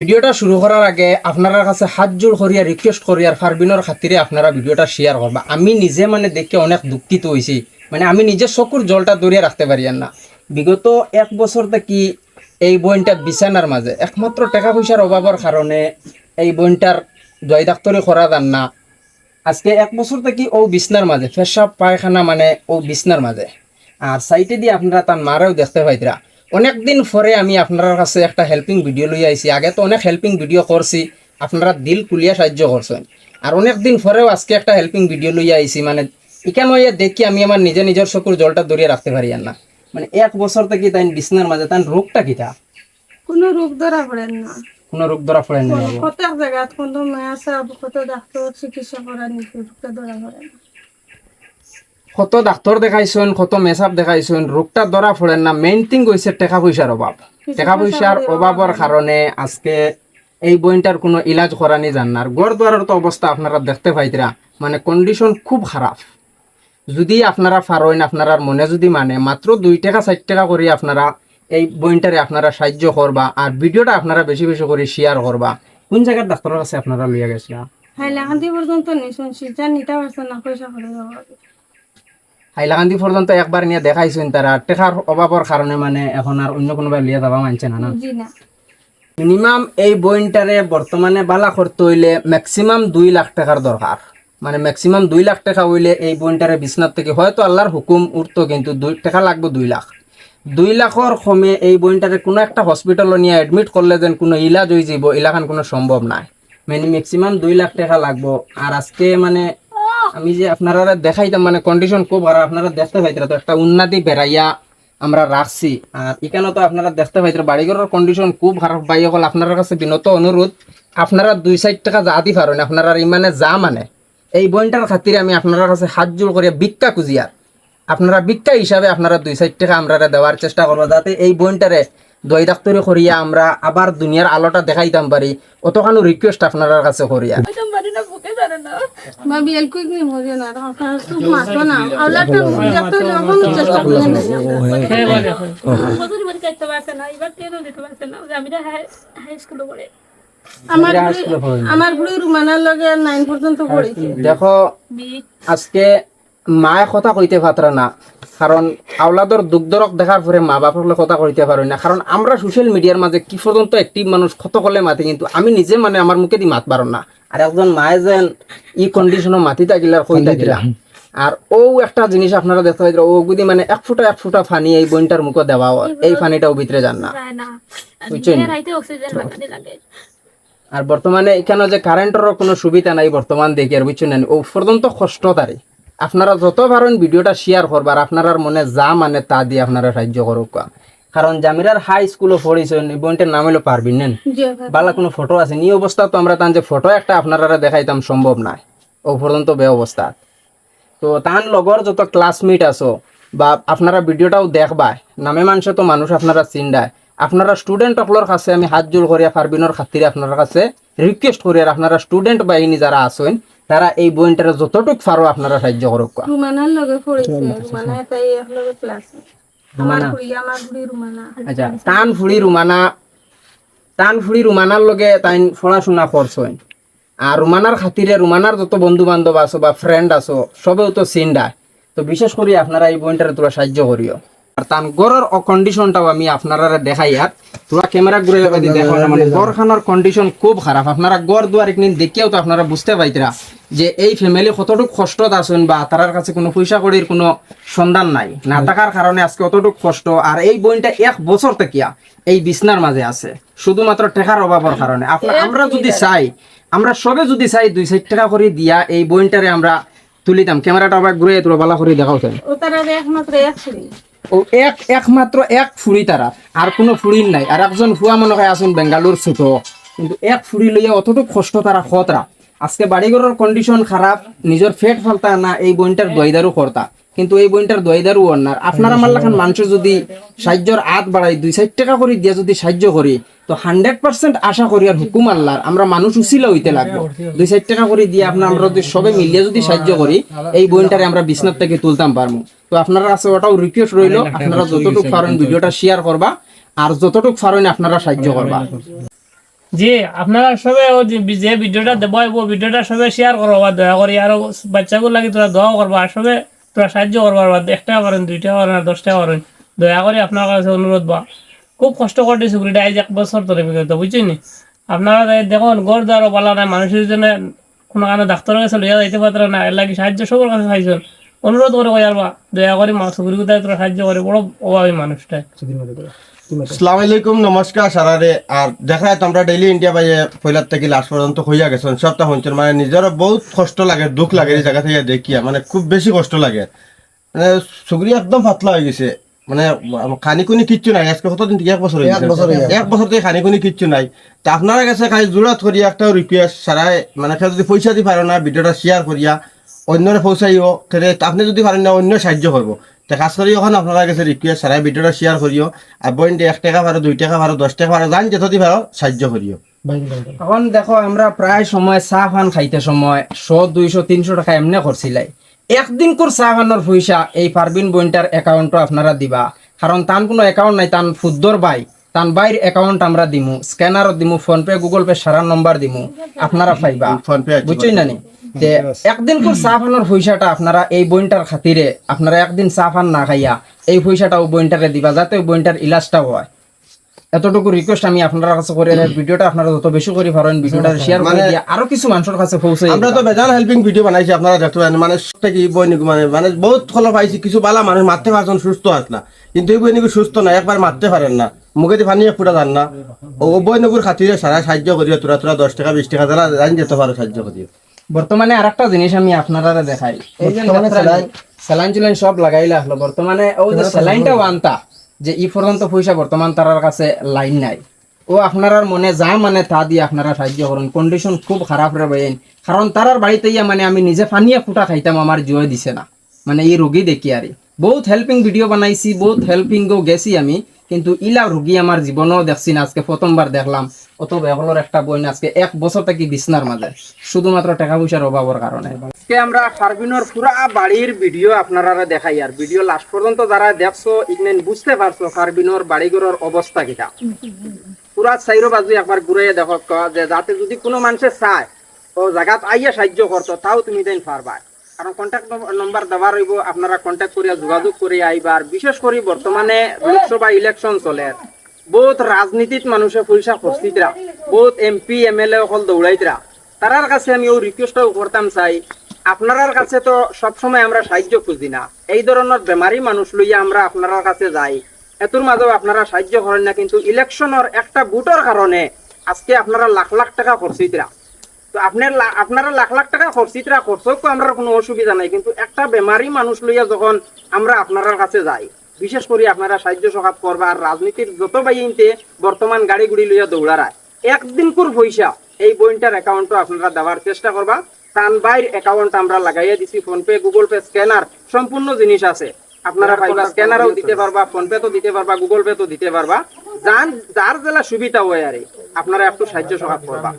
ভিডিওটা শুরু করার আগে আপনার কাছে হাত জোর করিয়া রিকোয়েস্ট করিয়ার ফারবিনের খাতিরে আপনারা ভিডিওটা শেয়ার করবা আমি নিজে মানে দেখে অনেক দুঃখিত হয়েছি মানে আমি নিজে চকুর জলটা দরিয়া রাখতে পারি না বিগত এক বছর থেকে এই বইনটা বিছানার মাঝে একমাত্র টাকা পয়সার অভাবের কারণে এই বইনটার দয় ডাক্তরি করা যান না আজকে এক বছর থেকে ও বিছনার মাঝে পেশাব পায়খানা মানে ও বিছনার মাঝে আর সাইটে দিয়ে আপনারা তার মারাও দেখতে পাইতরা অনেকদিন পরে আমি আপনার কাছে একটা হেল্পিং ভিডিও লই আইছি। আগে তো অনেক হেল্পিং ভিডিও করছি আপনারা দিল কুলিয়া সাহায্য করছেন। আর অনেক দিন পরেও আজকে একটা হেল্পিং ভিডিও লই আইছি মানে এখানে দেখি আমি আমার নিজে নিজের চকুর জলটা দরিয়ে রাখতে পারি আর না। মানে এক বছর থেকে তাই বিছনার মাঝে তাই রোগটা কিটা? কোনো রোগ ধরা পড়েন না। কোনো রোগ ধরা পড়ে না? প্রত্যেক জায়গাত কোনো মায়া সাহেব কত ডাক্তার চিকিৎসা করা নিতে রোগটা ধরা পড়ে না। কত ডাক্তার দেখাইছেন কত মেসাপ দেখাইছেন রোগটা ধরা পড়েন না মেইন থিং হইছে টাকা পয়সার অভাব টাকা পয়সার অভাবের কারণে আজকে এই বইনটার কোনো ইলাজ করানি যান না। গড় দুয়ারের তো অবস্থা আপনারা দেখতে পাইতরা মানে কন্ডিশন খুব খারাপ যদি আপনারা পারেন আপনারা মনে যদি মানে মাত্র দুই টাকা চার টাকা করে আপনারা এই বইনটারে আপনারা সাহায্য করবা আর ভিডিওটা আপনারা বেশি বেশি করে শেয়ার করবা কোন জায়গার ডাক্তারের কাছে আপনারা লইয়া গেছিলা? হাইলাকান্দি পর্যন্ত নিশুন সিজা নিতে পারছে না পয়সা করে হাইলাকান্দি পর্যন্ত একবার নিয়ে দেখাইছেন তারা। টেকার অভাবের কারণে মানে এখন আর অন্য কোনোবা লিয়ে যাবা মানছে না না? না। মিনিমাম এই বইনটারে বর্তমানে বালা করতে হইলে ম্যাক্সিমাম দুই লাখ টাকার দরকার মানে ম্যাক্সিমাম দুই লাখ টাকা হইলে এই বইনটারে বিছনার থেকে হয়তো আল্লাহর হুকুম উঠতো কিন্তু দুই টাকা লাগবে দুই লাখ। দুই লাখর কমে এই বইনটারে কোনো একটা হসপিটালে নিয়ে অ্যাডমিট করলে যেন কোনো ইলাজ হয়ে যাব ইলাখান কোনো সম্ভব নাই। মানে ম্যাক্সিমাম দুই লাখ টাকা লাগবো। আর আজকে মানে আমি যে আপনারা দেখাইতাম মানে কন্ডিশন খুব খারাপ, আপনারা দেখতে পাইতরা তো, একটা উন্নতি বেড়াইয়া আমরা রাখছি। আর এখানে তো আপনারা দেখতে পাইতরা, বাড়িঘরের কন্ডিশন খুব খারাপ। বাই হল আপনার কাছে বিনত অনুরোধ, আপনারা দুই সাইড টাকা যা দি পারেন, আপনারা ইমানে যা মানে। এই বইনটার খাতিরে আমি আপনার কাছে হাত জোর করিয়া ভিক্ষা খুঁজিয়ার আপনারা ভিক্ষা হিসাবে আপনারা দুই সাইড টাকা আমরা দেওয়ার চেষ্টা করব, যাতে এই বইনটারে দই ডাক্তারি করিয়া আমরা আবার দুনিয়ার আলোটা দেখাইতাম পারি। অতখানো রিকোয়েস্ট আপনার কাছে করিয়া ভাবি এল কুইক নি মজে না আপনার খুব মাতো না আল্লাহটা ডাক্তার যখন চেষ্টা করলেন আমার বুড়ি রুমানার লগে নাইন পর্যন্ত পড়েছি দেখো আজকে মায়ে কথা কইতে পাত্রা না কারণ আওলাদর দুগ্ধরক দেখার পরে মা বাপের কথা কইতে পারি না কারণ আমরা সোশ্যাল মিডিয়ার মাঝে কি পর্যন্ত একটি মানুষ কত করলে মাতি কিন্তু আমি নিজে মানে আমার মুখে দি মাত পারো না আর একজন মায়ে যেন ই কন্ডিশনও মাতি থাকিলে আর কই থাকিলা। আর ও একটা জিনিস আপনারা দেখতে পাইতে ও যদি মানে এক ফুটা এক ফুটা ফানি এই বইনটার মুখে দেওয়া এই ফানিটাও ভিতরে যান না। বুঝছেন? আর বর্তমানে এখানে যে কারেন্টেরও কোনো সুবিধা নাই বর্তমান দেখি আর বুঝছেন ও পর্যন্ত কষ্ট তারে আপনারা যত পারেন ভিডিওটা শেয়ার করবার আপনার মনে যা মানে তা দিয়ে আপনারা সাহায্য করুক। কারণ জামিরার হাই স্কুলও পড়িছেন এই বইনটার নাম হলো পারবিন নেন? বালা কোনো ফটো আছে? নি অবস্থা তো আমরা তান যে ফটো একটা আপনারা দেখাইতাম সম্ভব নয় ও পর্যন্ত বে অবস্থা তো তান লগর যত ক্লাসমেট আছো বা আপনারা ভিডিওটাও দেখবা নামে মানুষে তো মানুষ আপনারা চিন্তায়। আপনারা স্টুডেন্ট সকলের কাছে আমি হাত জোর করিয়া পারবিনের খাতিরে আপনার কাছে রিকোয়েস্ট করি আর আপনারা স্টুডেন্ট বাহিনী যারা আছেন তারা এই বইনটারে যতটুক পারো আপনারা সাহায্য করুক রুমানা। আচ্ছা টান ফুড়ি রুমানা টান ফুড়ি রুমানার লগে তাই পড়াশোনা করছেন আর রুমানার খাতিরে রুমানার যত বন্ধু বান্ধব আছো বা ফ্রেন্ড আছো সবেও তো চিন্তায় তো বিশেষ করে আপনারা এই বইনটারে তোলা সাহায্য করিও। আর তান গড়ের কন্ডিশনটাও আমি আপনারা দেখাই আর তোরা ক্যামেরা ঘুরে দেখো মানে গড়খানোর কন্ডিশন খুব খারাপ। আপনারা গড় দুয়ার একদিন দেখিয়াও তো আপনারা বুঝতে পাইতরা যে এই ফ্যামিলি কতটুকু কষ্টত আছেন বা তার কাছে কোনো পয়সা কড়ির কোনো সন্ধান নাই। না থাকার কারণে আজকে অতটুকু কষ্ট। আর এই বইনটা এক বছর থেকিয়া এই বিছনার মাঝে আছে। শুধুমাত্র টাকার অভাবের কারণে আপনার আমরা যদি চাই আমরা সবে যদি চাই দুই চার টাকা করে দিয়া এই বইনটারে আমরা তুলিতাম ক্যামেরাটা আবার ঘুরে তোরা বালা করে দেখাও ও এক এক একমাত্র এক ফুড়ি তারা, আর কোনো ফুড়ির নাই। আর একজন ফুয়া মনে হয় আসুন বেঙ্গালোর ছোট। কিন্তু এক ফুড়ি লইয়া অতটুক কষ্ট তারা খতরা। আজকে বাড়িঘরের কন্ডিশন খারাপ নিজের ফেট ফালতা না, এই বইনটার দইদারও করতা কিন্তু এই বইনটার দইদারু অন্যার আপনার আমার লাখান মানুষ যদি সাহায্যর আত বাড়াই দুই চার টাকা করে দিয়ে যদি সাহায্য করি তো হান্ড্রেড পার্সেন্ট আশা করি আর হুকুম আল্লাহর। আমরা মানুষ উচিলা হইতে লাগবো। দুই চার টাকা করে দিয়ে আপনার আমরা যদি সবে মিলিয়ে যদি সাহায্য করি এই বইনটারে আমরা বিছনার থেকে তুলতাম পারব তো আপনার কাছে ওটাও রিকোয়েস্ট রইল আপনারা যতটুকু পারেন ভিডিওটা শেয়ার করবা আর যতটুকু পারেন আপনারা সাহায্য করবা। জি আপনারা সবে যে ভিডিওটা দেব ভিডিওটা সবে শেয়ার করব দয়া করে। আর বাচ্চাগুলো লাগে তোরা দোয়া করব আর সবে তোরা সাহায্য করব বাদ একটা করেন দুইটা করেন আর দশটা করেন দয়া করে আপনার কাছে অনুরোধ বা খুব কষ্ট করে সুবিধা আজ এক বছর ধরে বিগত, বুঝছেন আপনারা দেখুন গড় দ্বারও বলা নাই, মানুষের জন্য কোনো কারণে ডাক্তারের কাছে লইয়া যাইতে পারত না, এর লাগে সাহায্য সবার কাছে চাইছেন। অনুরোধ করে কয়ার আরবা দয়া করে মা সুগুরি কোথায় তোরা সাহায্য করে, বড় অভাবী মানুষটা আসসালামু আলাইকুম নমস্কার সারারে। আর দেখা যায় তোমরা ডেইলি ইন্ডিয়া বাইয়ে পয়লার থেকে লাস্ট পর্যন্ত হইয়া গেছেন শুনছেন মানে নিজেরও বহুত কষ্ট লাগে দুঃখ লাগে এই জায়গা থেকে দেখিয়া। মানে খুব বেশি কষ্ট লাগে। মানে সুগরি একদম পাতলা হয়ে গেছে। মানে খানি কুনি কিচ্ছু নাই। আজকে কতদিন থেকে? এক বছর এক বছর থেকে খানি কুনি কিচ্ছু নাই। তা আপনারা কাছে খালি জোড়াত করিয়া একটা রিকোয়েস্ট সারাই মানে যদি পয়সা দি পারো না ভিডিওটা শেয়ার করিয়া অন্যরে পৌঁছাইও। তাহলে আপনি যদি পারেন না অন্য সাহায্য করব। তা কাজ করি ওখানে আপনারা কাছে রিকোয়েস্ট সারাই ভিডিওটা শেয়ার করিও। আর বইন এক টাকা পারো দুই টাকা পারো দশ টাকা পারো জান যেত পারো সাহায্য করিও। এখন দেখো আমরা প্রায় সময় চা ফান খাইতে সময় শো দুইশো তিনশো টাকা এমনি করছিলাই। একদিন কর চা ফানোর পয়সা এই পারবিন বইনটার অ্যাকাউন্টও আপনারা দিবা। কারণ তান কোনো অ্যাকাউন্ট নাই তান ফুদ্দর বাই তান বাইর অ্যাকাউন্ট আমরা দিমু। স্ক্যানারও দিমু ফোনপে গুগল পে সারা নম্বর দিমু। আপনারা পাইবা। ফোন পে বুঝছই না একদিন কর চা ফানোর পয়সাটা আপনারা এই বইনটার খাতিরে আপনারা একদিন চা ফান না খাইয়া এই পয়সাটা ওই বইনটারে দিবা যাতে ওই বইনটার ইলাজটাও হয়। এতটুকু রিকোয়েস্ট আমি আপনার কাছে করে ভিডিওটা আপনারা যত বেশি করে পারেন ভিডিওটা শেয়ার করে দিয়ে আরও কিছু মানুষের কাছে পৌঁছে আমরা তো বেজান হেল্পিং ভিডিও বানাইছি আপনারা দেখতে পারেন। মানে কি বইনিক মানে মানে বহুত ফলো পাইছি কিছু বালা মানুষ মারতে পারছেন সুস্থ না। কিন্তু এই বইনিক সুস্থ না একবার মারতে পারেন না। মুখে দিয়ে পানি এক ফুটা যান না। ও বই বইনকুর খাতিরে সারা সাহায্য করিও তোরা তোরা দশ টাকা বিশ টাকা যারা জানি যেতে পারো সাহায্য করিও। বর্তমানে আরেকটা জিনিস আমি আপনারা দেখাই। এই যে স্যালাইন চুলাইন সব লাগাইলে আসলো। বর্তমানে ও যে স্যালাইনটাও আনতা যে ই পর্যন্ত পয়সা বর্তমান তার কাছে লাইন নাই। ও আপনার মনে যা মানে তা দিয়ে আপনারা সাহায্য করুন। কন্ডিশন খুব খারাপ রে বাইন কারণ তারার বাড়িতে ইয়া মানে আমি নিজে পানিয়ে ফুটা খাইতাম আমার জয় দিছে না। মানে এই রোগী দেখি আর। বহুত হেল্পিং ভিডিও বানাইছি বহুত হেল্পিংও গেছি আমি। কিন্তু ইলা রোগী আমার জীবনেও দেখছি না, আজকে প্রথমবার দেখলাম। অত বেহলোর একটা বই আজকে এক বছর থেকে বিছনার মাঝে শুধুমাত্র টাকা পয়সার অভাবের কারণে আজকে আমরা ফারবিনোর পুরা বাড়ির ভিডিও আপনারা দেখাই আর ভিডিও লাস্ট পর্যন্ত যারা দেখছ, ইগনেন বুঝতে পারছ ফারবিনোর বাড়িঘরের অবস্থা কিটা। পুরা চাইরো বাজু একবার ঘুরে দেখো যে যাতে যদি কোনো মানুষে চায়, ও জায়গাত আইয়া সাহায্য করতো তাও তুমি দেন পারবা কারণ কন্ট্যাক্ট নম্বর দেওয়া রইব আপনারা কন্ট্যাক্ট করিয়া যোগাযোগ করে আইবার। বিশেষ করে বর্তমানে লোকসভা ইলেকশন চলে। বহুত রাজনীতিত মানুষে পয়সা খরচিতরা বহুত এমপি এমএলএ অকল দৌড়াইতরা তারার কাছে আমি ও রিকোয়েস্টও করতাম চাই। আপনার কাছে তো সবসময় আমরা সাহায্য খুঁজি না। এই ধরনের বেমারি মানুষ লইয়া আমরা আপনার কাছে যাই। এতোর মাঝেও আপনারা সাহায্য করেন না, কিন্তু ইলেকশনের একটা ভোটের কারণে আজকে আপনারা লাখ লাখ টাকা খরচিতরা তো আপনার আপনারা লাখ লাখ টাকা খরচিতরা খরচক আমরা কোনো অসুবিধা নাই। কিন্তু একটা বেমারি মানুষ লইয়া যখন আমরা আপনার কাছে যাই বিশেষ করে আপনারা সাহায্য সহাত করবা আর রাজনীতির যত বাইনতে বর্তমান গাড়ি গুড়ি লইয়া দৌড়ারায় একদিন কুর পয়সা এই বইনটার অ্যাকাউন্টও আপনারা দেওয়ার চেষ্টা করবা। তান বাইর অ্যাকাউন্ট আমরা লাগাইয়া দিছি PhonePe Google Pay scanner সম্পূর্ণ জিনিস আছে। আপনারা পাইবা স্ক্যানারও দিতে পারবা ফোন পে তো দিতে পারবা গুগল পে তো দিতে পারবা। যান যার জেলা সুবিধা হয় আরে আপনারা একটু সাহায্য সহাত করবা।